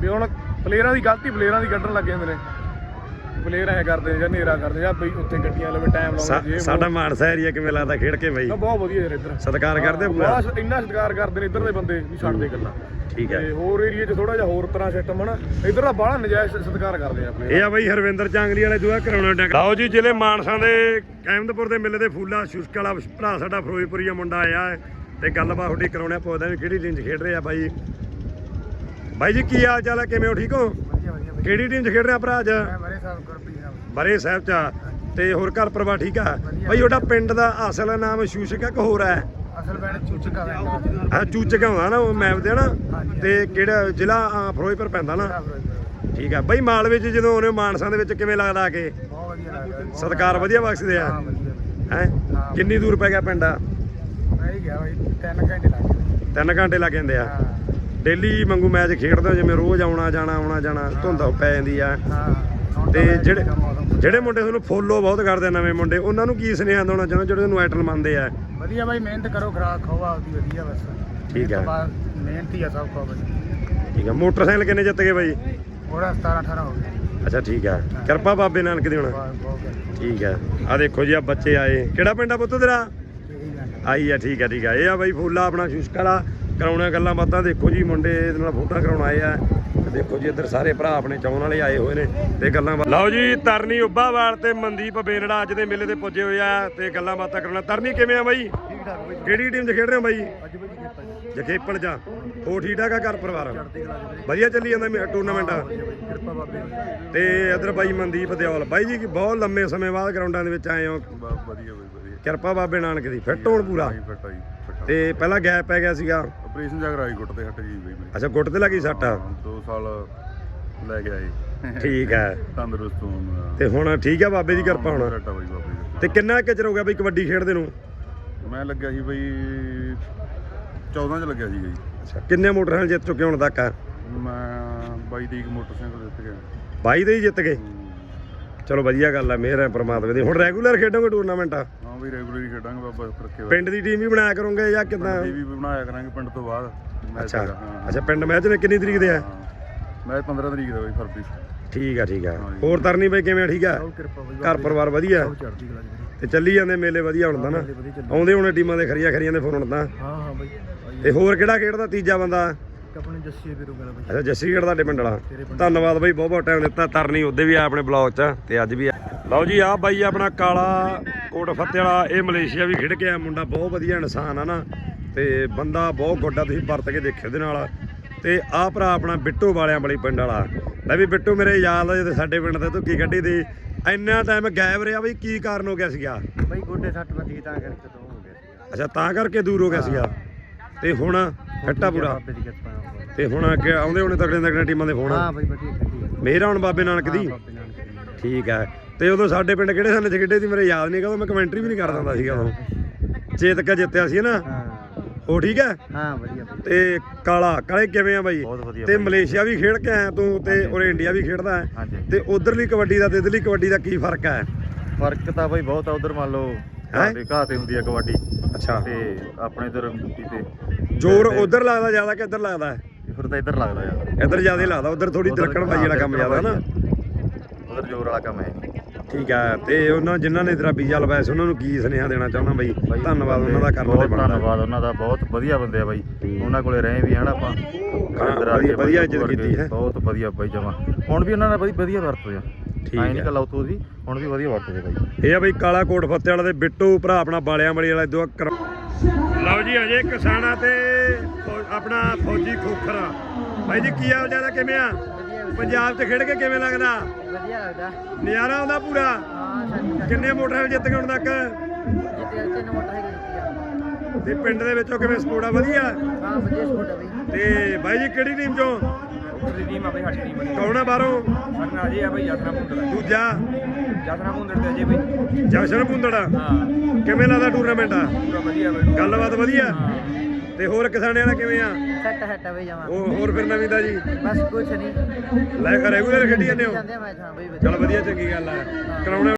ਵੀ ਹੁਣ ਪਲੇਅਰਾਂ ਦੀ ਗਲਤੀ ਪਲੇਅਰਾਂ ਦੀ ਕੱਢਣ ਲੱਗ ਜਾਂਦੇ ਨੇ। ਪਲੇਅਰ ਐ ਕਰਦੇ ਜਾਂ ਨੇਰਾ ਕਰਦੇ ਜਾਂ ਬਈ ਉੱਥੇ ਗੱਡੀਆਂ ਲਵੇ ਟਾਈਮ ਲਾਉਂਦੇ ਜੇ ਸਾਡਾ ਮਾਨਸਾ ਏਰੀਆ ਕਿਵੇਂ ਲੱਗਦਾ ਖੇਡ ਕੇ ਬਾਈ? ਬਹੁਤ ਵਧੀਆ ਯਾਰ ਇੱਧਰ। ਸਤਿਕਾਰ ਕਰਦੇ ਪੂਰਾ? ਬਸ ਇੰਨਾ ਸਤਿਕਾਰ ਕਰਦੇ ਨੇ ਇੱਧਰ ਦੇ ਬੰਦੇ ਵੀ ਛੱਡਦੇ ਗੱਲਾਂ। ਠੀਕ ਹੈ। ਤੇ ਹੋਰ ਏਰੀਆ 'ਚ ਥੋੜਾ ਜਿਹਾ ਹੋਰ ਤਰ੍ਹਾਂ ਸਿਸਟਮ ਹਨਾ। ਇੱਧਰ ਦਾ ਬਾਹਲਾ ਨਜਾਇਜ਼ ਸਤਿਕਾਰ ਕਰਦੇ ਆ ਆਪਣੇ ਇਹ ਆ ਬਈ ਹਰਵਿੰਦਰ ਚਾਂਗਲੀ ਵਾਲੇ ਦੁਆ ਕਰਾਉਣਾ ਡੰਗ। ਲਓ ਜੀ ਜ਼ਿਲ੍ਹੇ ਮਾਨਸਾ ਦੇ ਅਹਿਮਦਪੁਰ ਦੇ ਮੇਲੇ ਦੇ ਫੂਲਾ ਸ਼ੁਸ਼ਕ ਵਾਲਾ ਭਰਾ ਸਾਡਾ ਫਿਰੋਜ਼ਪੁਰੀਆ ਮੁੰਡਾ ਆਇਆ ਹੈ। ਤੇ ਗੱਲਬਾਤ ਤੁਹਾਡੀ ਕਰਾਉਣੇ ਪੁੱਛਦਾ ਵੀ ਕਿਹੜੀ ਟੀਮ 'ਚ ਖੇਡ ਰਹੇ ਆ ਬਾਈ। ਬਾਈ ਜੀ ਕੀ ਹਾਲ ਚਾਲ ਹੈ ਕਿਵੇਂ ਹੋ? ਠੀਕ ਹੋ? ਵਧੀਆ ਵਧੀਆ ਬਈ ਕਿਹੜੀ ਟੀਮ 'ਚ ਖੇਡ ਰਿਹਾ ਭਰਾ ਅੱਜ? ਮੈਂ ਮਰੇ ਸਾਹਿਬ ਗੁਰਪ੍ਰੀਤ ਸਾਹਿਬ। ਬਰੇ ਸਾਹਿਬ 'ਚ ਆ। ਤੇ ਹੋਰ ਘਰ ਪਰਿਵਾਰ ਠੀਕ ਆ? ਬਾਈ ਤੁਹਾਡਾ ਪਿੰਡ ਦਾ ਅਸਲ ਨਾਮ ਸ਼ੂਸ਼ਕ ਆ ਕਿ ਹੋਰ ਹੈ ਅਸਲ ਪਿੰਡ ਚੂਚਕਾ ਵੈਂਦਾ ਹਾਂ ਚੂਚਕ ਹੁੰਦਾ ਨਾ ਉਹ ਮੈਪ ਤੇ ਨਾ? ਤੇ ਕਿਹੜਾ ਜ਼ਿਲ੍ਹਾ ਫਿਰੋਜ਼ਪੁਰ ਪੈਂਦਾ ਨਾ? ਠੀਕ ਆ। ਬਾਈ ਮਾਲਵੇ 'ਚ ਜਦੋਂ ਆਉਂਦੇ ਹੋ ਮਾਨਸਾ ਦੇ ਵਿੱਚ ਕਿਵੇਂ ਲੱਗਦਾ ਆ ਕੇ? ਬਹੁਤ ਵਧੀਆ ਲੱਗਦਾ ਬਹੁਤ ਸਤਕਾਰ ਵਧੀਆ ਬਖਸ਼ਦੇ ਆ? ਹਾਂ ਵਧੀਆ। ਬਈ। ਹੈ। ਕਿੰਨੀ ਦੂਰ ਪੈ ਗਿਆ ਪਿੰਡ ਆ? ਮੈਂ ਹੀ ਗਿਆ ਬਈ 3 ਘੰਟੇ ਲੱਗ ਗਏ ਤਿੰਨ ਘੰਟੇ ਲੱਗ ਜਾਂਦੇ ਆ? ਹਾਂ। ਡੇਲੀ ਵਾਂਗੂ ਮੈਚ ਖੇਡਦੇ ਹੋ ਜਿਵੇਂ ਰੋਜ਼ ਆਉਣਾ ਜਾਣਾ ਆਉਣਾ ਜਾਣਾ ਧੁੰਦ ਪੈ ਜਾਂਦੀ ਆ। ਹਾਂ। ਤੇ ਜਿਹੜੇ ਜਿਹੜੇ ਮੁੰਡੇ ਤੁਹਾਨੂੰ ਫੋਲੋ ਬਹੁਤ ਕਰਦੇ ਆ ਨਵੇਂ ਮੁੰਡੇ ਉਹਨਾਂ ਨੂੰ ਕੀ ਸੁਨੇਹਾ ਦੇਣਾ ਚਾਹੁੰਦੇ ਜਿਹੜੇ ਤੁਹਾਨੂੰ ਆਈਟਲ ਮੰਨਦੇ ਆ? ਵਧੀਆ ਬਾਈ ਮਿਹਨਤ ਕਰੋ ਖਰਾਕ ਖਾਓ ਆਪਦੀ ਵਧੀਆ ਬਸ। ਠੀਕ ਹੈ। ਮਿਹਨਤ ਹੀ ਆ ਸਭ ਕੋ ਬਸ ਠੀਕ ਆ। ਮੋਟਰਸਾਈਕਲ ਕਿੰਨੇ ਜਿੱਤ ਗਏ ਬਾਈ? ਉਹਦਾ 17 18 ਹੋ ਗਿਆ ਅੱਛਾ ਠੀਕ ਆ। ਕਿਰਪਾ ਬਾਬੇ ਨਾਨਕ ਦੀ ਹੁਣ। ਠੀਕ ਆ। ਆ ਦੇਖੋ ਜੀ ਆ ਬੱਚੇ ਆਏ। ਕਿਹੜਾ ਪਿੰਡ ਆ ਪੁੱਤ ਤੇਰਾ? ਹੈ। ਆਈ ਆ ਠੀਕ ਆ ਠੀਕ ਆ। ਇਹ ਆ ਬਾਈ ਫੂਲਾ ਆਪਣਾ ਸ਼ੁਸ਼ਕ ਵਾਲਾ। ਕਰਾਉਣਾ ਗੱਲਾਂ ਬਾਤਾਂ ਦੇਖੋ ਜੀ ਮੁੰਡੇ ਇਹਦੇ ਨਾਲ ਫੋਟੋ ਕਰਾਉਣ ਆਏ ਆ। ਦੇਖੋ ਜੀ ਇੱਧਰ ਸਾਰੇ ਭਰਾ ਆਪਣੇ ਚਾਉਣ ਵਾਲੇ ਆਏ ਹੋਏ ਨੇ ਤੇ ਗੱਲਾਂ ਲਓ ਜੀ ਤਰਨੀ ਉੱਬਾਵਾਲ ਤੇ ਮਨਦੀਪ ਬੇਨੜਾ ਅੱਜ ਦੇ ਮੇਲੇ ਤੇ ਪੁੱਜੇ ਹੋਏ ਆ ਤੇ ਗੱਲਾਂ ਬਾਤਾਂ ਕਰਾਉਣਾ ਤਰਨੀ ਕਿਵੇਂ ਆ ਬਾਈ? ਠੀਕ ਠਾਕ ਬਾਈ ਕਿਹੜੀ ਟੀਮ 'ਚ ਖੇਡ ਰਹੇ ਹੋ ਬਾਈ? ਅੱਜ ਬਾਈ ਜੀ ਹੋ ਠੀਕ ਠਾਕ ਆ ਘਰ ਪਰਿਵਾਰ। ਵਧੀਆ ਚੱਲੀ ਜਾਂਦਾ ਟੂਰਨਾਮੈਂਟ ਕਿਰਪਾ ਬਾਬੇ ਤੇ ਇੱਧਰ ਬਾਈ ਮਨਦੀਪ ਦਿਓਲ। ਬਾਈ ਜੀ ਬਹੁਤ ਲੰਮੇ ਸਮੇਂ ਬਾਅਦ ਗਰਾਊਂਡਾਂ ਦੇ ਵਿੱਚ ਆਏ ਹੋ। ਬਸ ਵਧੀਆ ਬਈ ਵਧੀਆ। ਕਿਰਪਾ ਬਾਬੇ ਨਾਨਕ ਦੀ ਫਿੱਟ ਹੋਣ ਪੂਰਾ? ਫਿੱਟ ਤੇ ਪਹਿਲਾਂ ਗੈਪ ਪੈ ਗਿਆ ਸੀਗਾ। ਆਪਰੇਸ਼ਨ ਜਗਰਾਈ ਗੁੱਟ ਤੇ ਹਟ ਗਈ ਬਈ ਮੇਰੀ। ਅੱਛਾ ਗੁੱਟ ਤੇ ਲੱਗੀ ਸੱਟ? ਹਾਂ, ਦੋ ਸਾਲ ਲੈ ਕੇ ਆਏ ਠੀਕ ਹੈ। ਤੰਦਰੁਸਤ ਹੋਣ ਤੇ ਹੁਣ ਠੀਕ ਆ ਬਾਬੇ ਦੀ ਕਿਰਪਾ ਹੁਣ? ਦੀ। ਤੇ ਕਿੰਨਾ ਕੁ ਚਿਰ ਹੋ ਗਿਆ ਬਈ ਕਬੱਡੀ ਖੇਡਦੇ ਨੂੰ? ਮੈਂ ਲੱਗਿਆ ਸੀ ਬਈ 14 ਚ ਲੱਗਿਆ ਸੀ ਜੀ ਅੱਛਾ ਕਿੰਨੇ ਮੋਟਰਸਾਈਕਲ ਜਿੱਤ ਚੁੱਕੇ ਹੁਣ ਤੱਕ? ਮੈਂ 22 ਤਰੀਕ ਮੋਟਰਸਾਈਕਲ ਜਿੱਤ ਗਿਆ। 22 ਦੇ ਹੀ ਜਿੱਤ ਗਏ? ਹੂੰ। ਚਲੋ ਵਧੀਆ ਗੱਲ ਆ ਮਿਹਰ ਹੈ ਪ੍ਰਮਾਤਮਾ ਦੀ। ਹੁਣ ਰੈਗੂਲਰ ਖੇਡੋਗੇ ਟੂਰਨਾਮੈਂਟ ਹਾਂ ਬਈ ਰੈਗੂਲਰ ਖੇਡਾਂਗੇ ਬਾਬਾ ਰੱਖੇ ਪਿੰਡ ਦੀ ਟੀਮ ਵੀ ਬਣਾਇਆ ਕਰੋਗੇ ਜਾਂ ਕਿਦਾਂ? ਟੀਵੀ ਵੀ ਬਣਾਇਆ ਕਰਾਂਗੇ ਪਿੰਡ ਤੋਂ ਬਾਅਦ। ਮੈਚ ਅੱਛਾ। ਹਾਂ। ਅੱਛਾ ਪਿੰਡ ਮੈਚ ਨੇ ਕਿੰਨੀ ਤਰੀਕ ਦੇ ਆ? ਹਾਂ। ਮੈਚ 15 ਤਰੀਕ ਦਾ ਬਈ ਫਰਵਰੀ ਠੀਕ ਆ ਠੀਕ ਆ। ਹੋਰ ਤਰਨੀ ਬਈ ਕਿਵੇਂ ਆ? ਠੀਕ ਆ? ਸਭ ਕਿਰਪਾ ਬਾਈ ਘਰ ਪਰਿਵਾਰ ਵਧੀਆ? ਸਭ ਚੜ੍ਹਦੀ ਕਲਾ ਜੀ ਬਾਈ। ਤੇ ਚੱਲੀ ਜਾਂਦੇ ਮੇਲੇ ਵਧੀਆ ਹੁਣ ਤਾਂ ਨਾ। ਆਉਂਦੇ ਹੋਣੇ ਟੀਮਾਂ ਦੇ ਖਰੀਆਂ ਖਰੀਆਂ ਦੇ ਫੋਨ ਹੁਣ ਤਾਂ। ਹਾਂ ਹਾਂ ਬਾਈ। ਤੇ ਹੋਰ ਕਿਹੜਾ ਖੇਡਦਾ ਤੀਜਾ ਬੰਦਾ? ਇੱਕ ਆਪਣੇ ਜੱਸੀ ਵੀਰੂ ਗੱਲ ਬਾਈ ਅੱਛਾ ਜੱਸੀਗੜ੍ਹ ਤੁਹਾਡੇ ਪਿੰਡ ਵਾਲਾ? ਧੰਨਵਾਦ ਬਾਈ ਬਹੁਤ ਬਹੁਤ ਟਾਈਮ ਦਿੱਤਾ ਤਰਨੀ ਉਹਦੇ ਵੀ ਆ ਆਪਣੇ ਬਲੌਗ 'ਚ ਤੇ ਅੱਜ ਵੀ ਆ ਲਓ ਜੀ ਆ ਬਾਈ ਆਪਣਾ ਕਾਲਾ ਕੋਟ ਫੱਤੇ ਵਾਲਾ ਇਹ ਮਲੇਸ਼ੀਆ ਵੀ ਖੇਡ ਕੇ ਆ ਮੁੰਡਾ ਬਹੁਤ ਵਧੀਆ ਇਨਸਾਨ ਆ ਨਾ। ਤੇ ਬੰਦਾ ਬਹੁਤ ਗੋਡਾ ਤੁਸੀਂ ਵਰਤ ਕੇ ਦੇਖਿਓ ਉਹਦੇ ਨਾਲ। ਤੇ ਆਹ ਭਰਾ ਆਪਣਾ ਬਿੱਟੂ ਵਾਲਿਆਂ ਵਾਲੀ ਪਿੰਡ ਵਾਲਾ। ਲੈ ਵੀ ਬਿੱਟੂ ਮੇਰੇ ਯਾਦ ਆ ਜਦੋਂ ਸਾਡੇ ਪਿੰਡ ਤੇ ਧੁੱਕੀ ਕੱਢੀ ਦੀ। ਇੰਨਾ ਟਾਈਮ ਗਾਇਬ ਰਿਹਾ ਬਈ ਕੀ ਕਾਰਨ ਹੋ ਗਿਆ ਸੀਗਾ? ਬਾਈ ਗੋਡੇ ਸੱਟ ਵੱਜੀ ਤਾਂ ਕਰਕੇ ਤੋਂ ਹੋ ਗਿਆ ਸੀਗਾ। ਅੱਛਾ ਤਾਂ ਕਰਕੇ ਦੂਰ ਹੋ ਗਿਆ ਸੀਗਾ। ਤੇ ਹੁਣ ਫੱਟਾ ਪੂਰਾ ਬਾਬੇ ਦੀ ਕਿਰਪਾ ਨਾਲ। ਤੇ ਹੁਣ ਅੱਗੇ ਆਉਂਦੇ ਹੋਣੇ ਤਕੜੇ ਤਕੜੇ ਟੀਮਾਂ ਦੇ ਫੋਨ। ਹਾਂ ਬਾਈ ਵਧੀਆ ਖੇਡੀ ਹੈ ਮੇਰਾ ਹੁਣ ਬਾਬੇ ਨਾਨਕ ਦੀ। ਬਾਬੇ ਠੀਕ ਹੈ ਤੇ ਉਦੋਂ ਸਾਡੇ ਪਿੰਡ ਕਿਹੜੇ ਸਾਲ ਚ ਖੇਡੇ ਸੀ ਮੇਰੇ ਯਾਦ ਨਹੀਂ ਕਦੋਂ ਮੈਂ ਕਮੈਂਟਰੀ ਵੀ ਨਹੀਂ ਕਰਦਾ ਹੁੰਦਾ ਸੀਗਾ ਉਦੋਂ। ਚੇਤਕ ਜਿੱਤਿਆ ਸੀ ਨਾ। ਹਾਂ। ਉਹ ਠੀਕ ਹੈ ਹਾਂ ਵਧੀਆ ਬਾਈ ਤੇ ਕਾਲਾ ਕਾਲੇ ਕਿਵੇਂ ਆ ਬਾਈ? ਬਹੁਤ ਵਧੀਆ ਤੇ। ਮਲੇਸ਼ੀਆ ਵੀ ਖੇਡ ਕੇ ਆਇਆ ਤੂੰ ਤੇ ਉਰੇ ਇੰਡੀਆ ਵੀ ਖੇਡਦਾ ਹੈ। ਹਾਂਜੀ। ਤੇ ਉਧਰਲੀ ਕਬੱਡੀ ਦਾ ਤੇ ਇਧਰਲੀ ਕਬੱਡੀ ਦਾ ਕੀ ਫ਼ਰਕ ਹੈ? ਫ਼ਰਕ ਤਾਂ ਬਈ ਬਹੁਤ ਆ ਉਧਰ ਮੰਨ ਲਓ ਹੈਂ? ਘਾਹ ਤੇ ਘਾਹ ਤੇ ਹੁੰਦੀ ਆ ਕਬੱਡੀ। ਅੱਛਾ। ਤੇ ਆਪਣੇ ਇਧਰ ਮਿੱਟੀ ਤੇ। ਜ਼ੋਰ ਉਧਰ ਲੱਗਦਾ ਜ਼ਿਆਦਾ ਕਿ ਇੱਧਰ ਲੱਗਦਾ? ਫਿਰ ਤਾਂ ਇੱਧਰ ਲੱਗਦਾ ਯਾਰ। ਇੱਧਰ ਜ਼ਿਆਦਾ ਹੀ ਲੱਗਦਾ ਉਧਰ ਥੋੜੀ ਦਰਕਣ ਬਾਈ ਵਾਲਾ ਕੰਮ ਜ਼ਿਆਦਾ ਨਾ। ਉਧਰ ਜ਼ੋਰ ਵਾਲਾ ਕੰਮ ਹੈ। ਠੀਕ ਹੈ ਤੇ ਉਹਨਾਂ ਜਿਨ੍ਹਾਂ ਨੇ ਤੇਰਾ ਵੀਜ਼ਾ ਲਵਾਇਆ ਸੀ ਉਹਨਾਂ ਨੂੰ ਕੀ ਸੁਨੇਹਾ ਦੇਣਾ ਚਾਹੁੰਦਾ ਬਾਈ? ਧੰਨਵਾਦ ਉਹਨਾਂ ਦਾ ਕਰਨਾ ਤੇ ਬਹੁਤ ਬਣਦਾ ਧੰਨਵਾਦ ਉਹਨਾਂ ਦਾ ਬਹੁਤ ਵਧੀਆ ਬੰਦੇ ਆ ਬਾਈ। ਉਹਨਾਂ ਕੋਲੇ ਰਹੇ ਵੀ ਹਨਾ ਆਪਾਂ। ਆ ਵਧੀਆ- ਵਧੀਆ ਇੱਜ਼ਤ ਕੀਤੀ ਹੈ। ਬਹੁਤ ਵਧੀਆ ਬਾਈ ਜਮਾ। ਹੁਣ ਵੀ ਉਹਨਾਂ ਨੇ ਬਾਈ ਵਧੀਆ ਵਰਤਦੇ ਆ। ਠੀਕ ਹੈ। ਨਹੀਂ ਕੱਲਾ ਉਤੋਂ ਦੀ ਹੁਣ ਵੀ ਵਧੀਆ ਵਰਤਦੇ ਬਾਈ। ਇਹ ਆ ਬਈ ਕਾਲਾ ਕੋਟ ਫੱਤੇ ਵਾਲਾ ਤੇ ਬਿੱਟੂ ਭਰਾ ਆਪਣਾ ਬਾਲਿਆਂ ਵਾਲੀ ਵਾਲਾ ਕਰ ਲਓ ਜੀ ਅਜੇ ਕਿਸਾਨਾ ਤੇ ਆਪਣਾ ਫੌਜੀ ਖੋਖਰਾ ਬਾਈ ਜੀ ਕੀ ਹਾਲ ਚਾਲ ਕਿਵੇਂ ਆ? ਪੰਜਾਬ 'ਚ ਖੇਡ ਕੇ ਕਿਵੇਂ ਲੱਗਦਾ? ਵਧੀਆ ਲੱਗਦਾ। ਨਜ਼ਾਰਾ ਆਉਂਦਾ ਪੂਰਾ? ਕਿੰਨੇ ਮੋਟਰਸਾਈਕਲ ਜਿੱਤ ਗਏ ਹੁਣ ਤੱਕ? ਤਿੰਨ ਮੋਟਰਸਾਈਕਲ ਤੇ ਪਿੰਡ ਦੇ ਵਿੱਚੋਂ ਕਿਵੇਂ ਸਪੋਰਟ ਆ? ਵਧੀਆ? ਹਾਂ ਵਧੀਆ ਸਕੂਟ ਆ ਬਈ। ਤੇ ਬਾਈ ਜੀ ਕਿਹੜੀ ਟੀਮ ਚੋਂ? ਉੱਪਰ ਦੀ ਟੀਮ ਆ ਬਈ ਸਾਡੀ ਟੀਮ ਕੌਣ ਆ ਬਾਹਰੋਂ? ਸਾਡਾ ਅਜੇ ਆ ਬਈ ਜਸਨਾ ਪੁੰਦੜ ਦੂਜਾ? ਜਸਨਾ ਪੁੰਦੜ ਤੇ ਅਜੇ ਬਈ। ਜਸ਼ਨ ਪੁੰਦੜਾ ਹਾਂ। ਕਿਵੇਂ ਲੱਗਦਾ ਟੂਰਨਾਮੈਂਟ ਆ? ਪੂਰਾ ਵਧੀਆ ਬਈ ਗੱਲਬਾਤ ਵਧੀਆ? ਤੇ ਹੋਰ ਕਿਸਾਨੇ ਵਾਲਾ ਕਿਵੇਂ ਆ? ਸੱਟ ਹੱਟਾ ਬਈ ਜਾਵਾਂ ਉਹ ਹੋਰ ਫਿਰ ਨਵੀਂ ਦਾ ਜੀ ਬਸ ਕੁਛ ਨਹੀਂ ਲੈ ਰੈਗੂਲਰ ਖੇਡੀ ਜਾਂਦੇ ਹੋ? ਜਾਂਦੇ ਆ ਮੈਚ ਹਾਂ ਬਈ ਵਧੀਆ ਚਲ ਵਧੀਆ। ਚੰਗੀ ਗੱਲ ਆ। ਕਰਾਉਣਾ